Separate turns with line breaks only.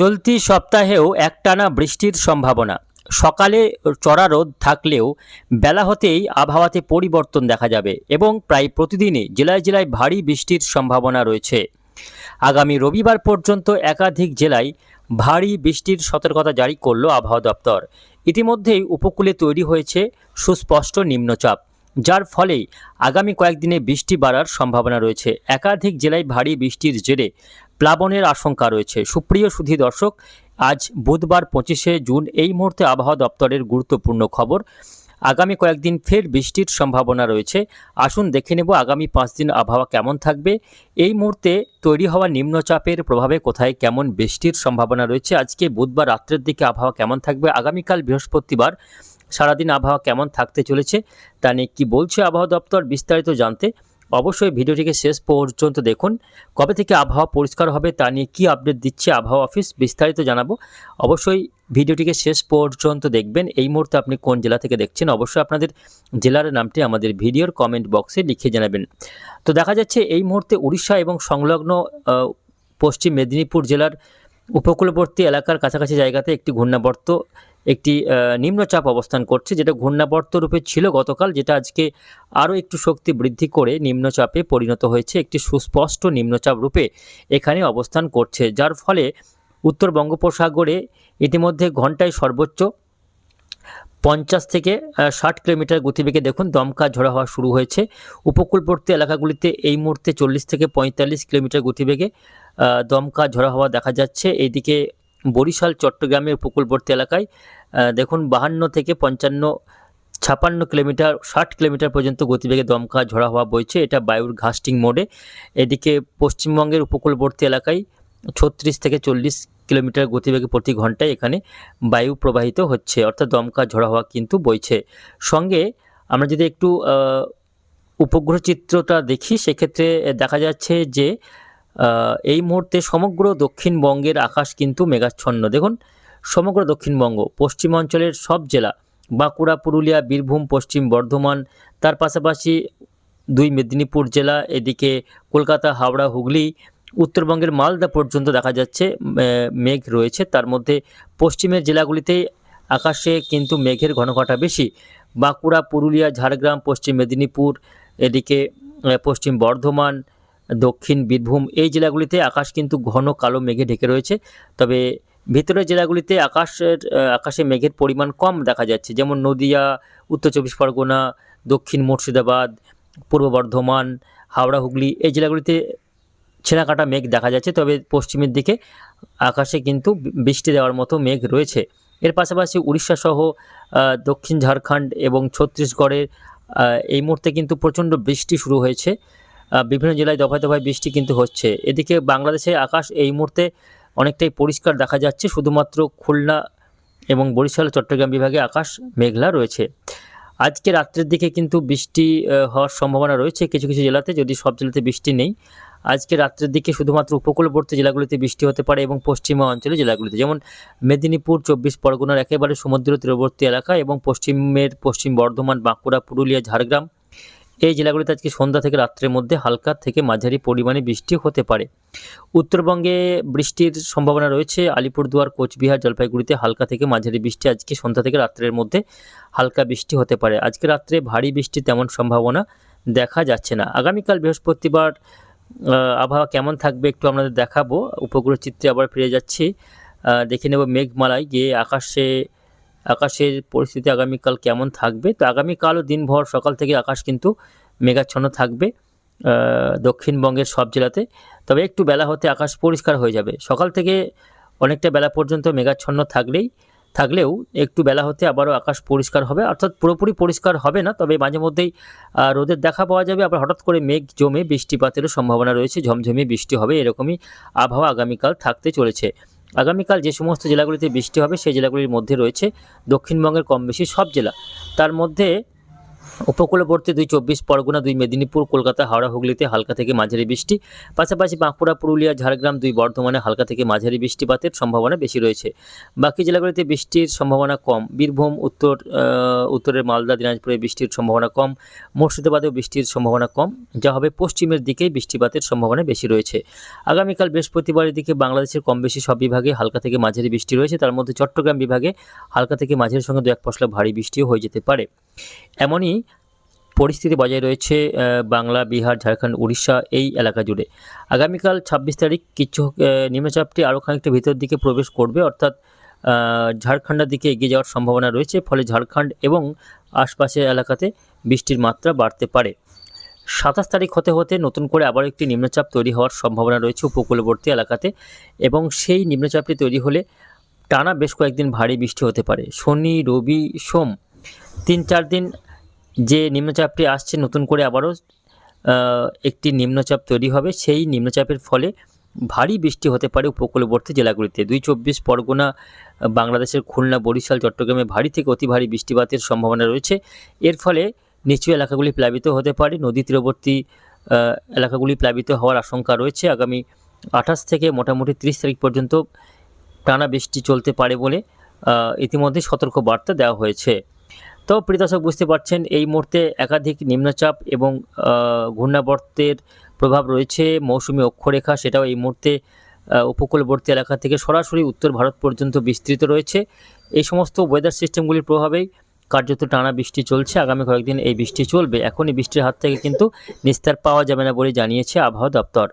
চলতি সপ্তাহেও একটানা বৃষ্টির সম্ভাবনা। সকালে চড়া রোদ থাকলেও বেলা হতেই আবহাওয়াতে পরিবর্তন দেখা যাবে এবং প্রায় প্রতিদিনই জেলায় জেলায় ভারী বৃষ্টির সম্ভাবনা রয়েছে। আগামী রবিবার পর্যন্ত একাধিক জেলায় ভারী বৃষ্টির সতর্কতা জারি করল আবহাওয়া দপ্তর। ইতিমধ্যেই উপকূলে তৈরি হয়েছে সুস্পষ্ট নিম্নচাপ। যার ফলে আগামী কয়েকদিনে বৃষ্টি বাড়ার সম্ভাবনা রয়েছে। একাধিক জেলায় ভারী বৃষ্টির জেরে প্লাবনের আশঙ্কা রয়েছে। সুপ্রিয় সুধী দর্শক, আজ বুধবার পঁচিশে জুন এই মুহূর্তে আবহাওয়া দপ্তরের গুরুত্বপূর্ণ খবর। আগামী কয়েকদিন ফের বৃষ্টির সম্ভাবনা রয়েছে। আসুন দেখে নেব আগামী পাঁচ দিন আবহাওয়া কেমন থাকবে। এই মুহূর্তে তৈরি হওয়া নিম্নচাপের প্রভাবে কোথায় কেমন বৃষ্টির সম্ভাবনা রয়েছে? আজকে বুধবার রাত্রের দিকে আবহাওয়া কেমন থাকবে? আগামীকাল বৃহস্পতিবার সারাদিন আবহাওয়া কেমন থাকতে চলেছে তা নিয়ে কী বলছে আবহাওয়া দপ্তর বিস্তারিত জানতে অবশ্যই ভিডিওটিকে শেষ পর্যন্ত দেখুন। কবে থেকে আবহাওয়া পরিষ্কার হবে তা নিয়ে কী আপডেট দিচ্ছে আবহাওয়া অফিস বিস্তারিত জানাব। অবশ্যই ভিডিওটিকে শেষ পর্যন্ত দেখবেন। এই মুহূর্তে আপনি কোন জেলা থেকে দেখছেন অবশ্যই আপনাদের জেলার নামটি আমাদের ভিডিওর কমেন্ট বক্সে লিখে জানাবেন। তো দেখা যাচ্ছে এই মুহূর্তে উড়িষ্যা এবং সংলগ্ন পশ্চিম মেদিনীপুর জেলার উপকূলবর্তী এলাকার কাছাকাছি জায়গাতে একটি ঘূর্ণাবর্ত একটি নিম্নচাপ অবস্থান করছে, যেটা ঘূর্ণাবর্ত রূপে ছিল গতকাল, যেটা আজকে আরও একটু শক্তি বৃদ্ধি করে নিম্নচাপে পরিণত হয়েছে, একটি সুস্পষ্ট নিম্নচাপ রূপে এখানে অবস্থান করছে। যার ফলে উত্তর বঙ্গোপসাগরে ইতিমধ্যে ঘন্টায় সর্বোচ্চ পঞ্চাশ থেকে ষাট কিলোমিটার গতিবেগে দেখুন দমকা ঝোড়া হওয়া শুরু হয়েছে। উপকূলবর্তী এলাকাগুলিতে এই মুহূর্তে চল্লিশ থেকে পঁয়তাল্লিশ কিলোমিটার গতিবেগে দমকা ঝোড়া হওয়া দেখা যাচ্ছে। এইদিকে বরিশাল, চট্টগ্রামের উপকূলবর্তী এলাকায় দেখুন, বাহান্ন থেকে পঞ্চান্ন, ছাপান্ন কিলোমিটার, ষাট কিলোমিটার পর্যন্ত গতিবেগে দমকা ঝোড়া হওয়া বইছে। এটা বায়ুর ঘাস্টিং মোডে। এদিকে পশ্চিমবঙ্গের উপকূলবর্তী এলাকায় ছত্রিশ থেকে চল্লিশ কিলোমিটার গতিবেগে প্রতি ঘন্টায় এখানে বায়ু প্রবাহিত হচ্ছে। অর্থাৎ দমকা ঝোড়া হওয়া কিন্তু বইছে। সঙ্গে আমরা যদি একটু উপগ্রহ চিত্রটা দেখি, সেক্ষেত্রে দেখা যাচ্ছে যে এই মুহূর্তে সমগ্র দক্ষিণবঙ্গের আকাশ কিন্তু মেঘাচ্ছন্ন। দেখুন, সমগ্র দক্ষিণবঙ্গ পশ্চিমাঞ্চলের সব জেলা, বাঁকুড়া, পুরুলিয়া, বীরভূম, পশ্চিম বর্ধমান, তার পাশাপাশি দুই মেদিনীপুর জেলা, এদিকে কলকাতা, হাওড়া, হুগলি, উত্তরবঙ্গের মালদা পর্যন্ত দেখা যাচ্ছে মেঘ রয়েছে। তার মধ্যে পশ্চিমের জেলাগুলিতে আকাশে কিন্তু মেঘের ঘনঘটা বেশি। বাঁকুড়া, পুরুলিয়া, ঝাড়গ্রাম, পশ্চিম মেদিনীপুর, এদিকে পশ্চিম বর্ধমান দক্ষিণ বীরভূম, এই জেলাগুলিতে আকাশ কিন্তু ঘন কালো মেঘে ঢেকে রয়েছে। তবে ভিতরের জেলাগুলিতে আকাশের আকাশে মেঘের পরিমাণ কম দেখা যাচ্ছে। যেমন নদিয়া, উত্তর চব্বিশ পরগনা, দক্ষিণ মুর্শিদাবাদ, পূর্ব বর্ধমান, হাওড়া, হুগলি, এই জেলাগুলিতে ছেঁড়াকাটা মেঘ দেখা যাচ্ছে। তবে পশ্চিমের দিকে আকাশে কিন্তু বৃষ্টি দেওয়ার মতো মেঘ রয়েছে। এর পাশাপাশি উড়িষ্যা সহ দক্ষিণ ঝাড়খণ্ড এবং ছত্তিশগড়ের এই মুহূর্তে কিন্তু প্রচণ্ড বৃষ্টি শুরু হয়েছে। বিভিন্ন জেলায় দফায় দফায় বৃষ্টি কিন্তু হচ্ছে। এদিকে বাংলাদেশে আকাশ এই মুহূর্তে অনেকটাই পরিষ্কার দেখা যাচ্ছে। শুধুমাত্র খুলনা এবং বরিশাল চট্টগ্রাম বিভাগে আকাশ মেঘলা রয়েছে। আজকে রাত্রের দিকে কিন্তু বৃষ্টি হওয়ার সম্ভাবনা রয়েছে কিছু কিছু জেলাতে, যদি সব জেলাতে বৃষ্টি নেই। আজকে রাত্রের দিকে শুধুমাত্র উপকূলবর্তী জেলাগুলিতে বৃষ্টি হতে পারে এবং পশ্চিমা অঞ্চলের জেলাগুলিতে, যেমন মেদিনীপুর, চব্বিশ পরগনার একেবারে সমুদ্র তীরবর্তী এলাকা এবং পশ্চিমের পশ্চিম বর্ধমান, বাঁকুড়া, পুরুলিয়া, ঝাড়গ্রাম এই জেলাগুলিতে আজকে সন্ধ্যা থেকে রাত্রের মধ্যে হালকা থেকে মাঝারি পরিমাণে বৃষ্টি হতে পারে। উত্তরবঙ্গে বৃষ্টির সম্ভাবনা রয়েছে। আলিপুরদুয়ার, কোচবিহার, জলপাইগুড়িতে হালকা থেকে মাঝারি বৃষ্টি আজকে সন্ধ্যা থেকে রাত্রের মধ্যে হালকা বৃষ্টি হতে পারে। আজকে রাত্রে ভারী বৃষ্টি তেমন সম্ভাবনা দেখা যাচ্ছে না। আগামীকাল বৃহস্পতিবার আবহাওয়া কেমন থাকবে একটু আপনাদের দেখাবো। উপগ্রহ চিত্রে আবার ফিরে যাচ্ছি। দেখে নেব মেঘমালায় গিয়ে আকাশে আকাশের পরিস্থিতি আগামীকাল কেমন থাকবে? তো আগামীকালও দিনভর সকাল থেকে আকাশ কিন্তু মেঘাচ্ছন্ন থাকবে দক্ষিণবঙ্গের সব জেলাতে। তবে একটু বেলা হতে আকাশ পরিষ্কার হয়ে যাবে। সকাল থেকে অনেকটা বেলা পর্যন্ত মেঘাচ্ছন্ন থাকলেই, থাকলেও একটু বেলা হতে আবারও আকাশ পরিষ্কার হবে। অর্থাৎ পুরোপুরি পরিষ্কার হবে না, তবে মাঝে মধ্যেই রোদের দেখা পাওয়া যাবে। আবার হঠাৎ করে মেঘ জমে বৃষ্টিপাতেরও সম্ভাবনা রয়েছে। ঝমঝমে বৃষ্টি হবে, এরকমই আবহাওয়া আগামীকাল থাকতে চলেছে। আগামীকাল যে সমস্ত জেলাগুলিতে বৃষ্টি হবে, সেই জেলাগুলির মধ্যে রয়েছে দক্ষিণবঙ্গের কম বেশি সব জেলা। তার মধ্যে উপকূলবর্তী দুই চব্বিশ পরগনা, দুই মেদিনীপুর, কলকাতা, হাওড়া, হুগলিতে হালকা থেকে মাঝারি বৃষ্টি। পাশাপাশি বাঁকুড়া, পুরুলিয়া, ঝাড়গ্রাম দুই বর্ধমানে হালকা থেকে মাঝারি বৃষ্টিপাতের সম্ভাবনা বেশি রয়েছে। বাকি জেলাগুলিতে বৃষ্টির সম্ভাবনা কম। বীরভূম, উত্তর উত্তরের মালদা, দিনাজপুরে বৃষ্টির সম্ভাবনা কম। মুর্শিদাবাদেও বৃষ্টির সম্ভাবনা কম। যা হবে পশ্চিমের দিকে বৃষ্টিপাতের সম্ভাবনা বেশি রয়েছে। আগামীকাল বৃহস্পতিবারের দিকে বাংলাদেশের কম বেশি সব বিভাগে হালকা থেকে মাঝারি বৃষ্টি রয়েছে। তার মধ্যে চট্টগ্রাম বিভাগে হালকা থেকে মাঝারির সঙ্গে দু এক পশলা ভারী বৃষ্টিও হয়ে যেতে পারে। এমনই পরিস্থিতি বজায় রয়েছে বাংলা, বিহার, ঝাড়খণ্ড, উড়িষ্যা এই এলাকা জুড়ে। আগামীকাল ছাব্বিশ তারিখ কিছু নিম্নচাপটি আরও খানিকটা ভিতর দিকে প্রবেশ করবে, অর্থাৎ ঝাড়খণ্ডের দিকে এগিয়ে যাওয়ার সম্ভাবনা রয়েছে, ফলে ঝাড়খণ্ড এবং আশপাশের এলাকাতে বৃষ্টির মাত্রা বাড়তে পারে। সাতাশ তারিখ হতে হতে নতুন করে আবার একটি নিম্নচাপ তৈরি হওয়ার সম্ভাবনা রয়েছে উপকূলবর্তী এলাকাতে এবং সেই নিম্নচাপটি তৈরি হলে টানা বেশ কয়েকদিন ভারী বৃষ্টি হতে পারে। শনি, রবি, সোম তিন চার দিন যে নিম্নচাপটি আসছে, নতুন করে আবারও একটি নিম্নচাপ তৈরি হবে। সেই নিম্নচাপের ফলে ভারী বৃষ্টি হতে পারে উপকূলবর্তী জেলাগুলিতে। দুই চব্বিশ পরগনা, বাংলাদেশের খুলনা, বরিশাল, চট্টগ্রামে ভারী থেকে অতি ভারী বৃষ্টিপাতের সম্ভাবনা রয়েছে। এর ফলে নিচু এলাকাগুলি প্লাবিত হতে পারে। নদী তীরবর্তী এলাকাগুলি প্লাবিত হওয়ার আশঙ্কা রয়েছে। আগামী আঠাশ থেকে মোটামুটি তিরিশ তারিখ পর্যন্ত টানা বৃষ্টি চলতে পারে বলে ইতিমধ্যে সতর্ক বার্তা দেওয়া হয়েছে। তো দর্শক, বুঝতে পারছেন, এই মুহূর্তে একাধিক নিম্নচাপ এবং ঘূর্ণাবর্তের প্রভাব রয়েছে। মৌসুমি অক্ষরেখা সেটাও এই মুহূর্তে উপকূলবর্তী এলাকা থেকে সরাসরি উত্তর ভারত পর্যন্ত বিস্তৃত রয়েছে। এই সমস্ত ওয়েদার সিস্টেমগুলির প্রভাবেই কার্যত টানা বৃষ্টি চলছে। আগামী কয়েকদিন এই বৃষ্টি চলবে। এখনই বৃষ্টির হাত থেকে কিন্তু নিস্তার পাওয়া যাবে না বলে জানিয়েছে আবহাওয়া দপ্তর।